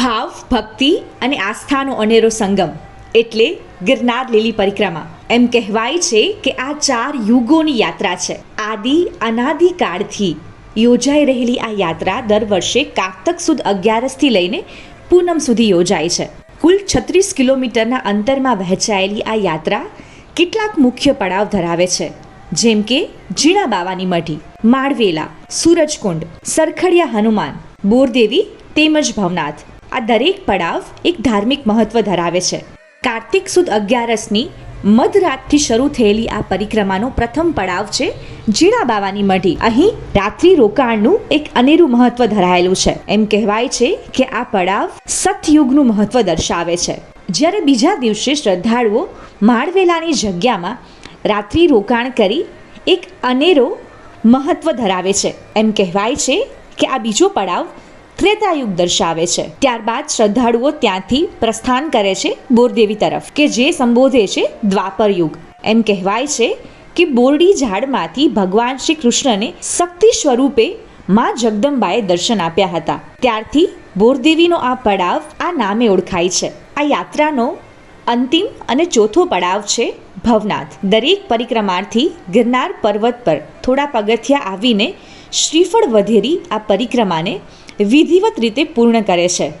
ભાવ, ભક્તિ અને આસ્થાનો અનેરો સંગમ. એટલે ગિરનાર લીલી પરિક્રમા. એમ કહેવાય છે કે આ ચાર યુગોની યાત્રા છે. આદિ, અનાદિ કાળથી યોજાઈ રહેલી આ યાત્રા દર વર્ષે કારતક સુદ અગિયારસથી લઈને પૂનમ સુધી યોજાય છે. કુલ છત્રીસ કિલોમીટરના અંતરમાં વહેંચાયેલી આ યાત્રા કેટલાક મુખ્ય પડાવ ધરાવે છે. જેમ કે ઝીણા બાવાની મઢી, માળવેલા, સૂરજકુંડ, સરખડિયા હનુમાન, બોરદેવી તેમજ ભવનાથ. આ દરેક પડાવ એક ધાર્મિક મહત્વ ધરાવે છે. કાર્તિક સુદ અગિયારસની મધરાતથી શરૂ થયેલી આ પરિક્રમાનો પ્રથમ પડાવ છે જીણા બાવાની મઢી. અહીં રાત્રિ રોકાણનું એક અનેરું મહત્વ ધરાયેલું છે. એમ કહેવાય છે કે આ પડાવ સતયુગનું મહત્વ દર્શાવે છે. જ્યારે બીજા દિવસે શ્રદ્ધાળુઓ માળવેલાની જગ્યામાં રાત્રિ રોકાણ કરી એક અનેરો મહત્વ ધરાવે છે. એમ કહેવાય છે કે આ બીજો પડાવ ત્રેતાયુગ દર્શાવે છે. ત્યારબાદ શ્રદ્ધાળુઓ ત્યાંથી પ્રસ્થાન કરે છે બોરદેવી તરફ, કે જે સંબોધે છે દ્વાપર યુગ એમ કહેવાય છે કે બોરડી ઝાડમાંથી ભગવાન શ્રી કૃષ્ણને શક્તિ સ્વરૂપે માં જગદંબાએ દર્શન આપ્યા હતા. ત્યારથી બોરદેવીનો આ પડાવ આ નામે ઓળખાય છે. આ યાત્રાનો અંતિમ અને ચોથો પડાવ છે ભવનાથ. દરેક પરિક્રમાર્થી ગિરનાર પર્વત પર થોડા પગથિયા આવીને શ્રીફળ વધેરી આ પરિક્રમાને વિધિવત રીતે પૂર્ણ કરે છે.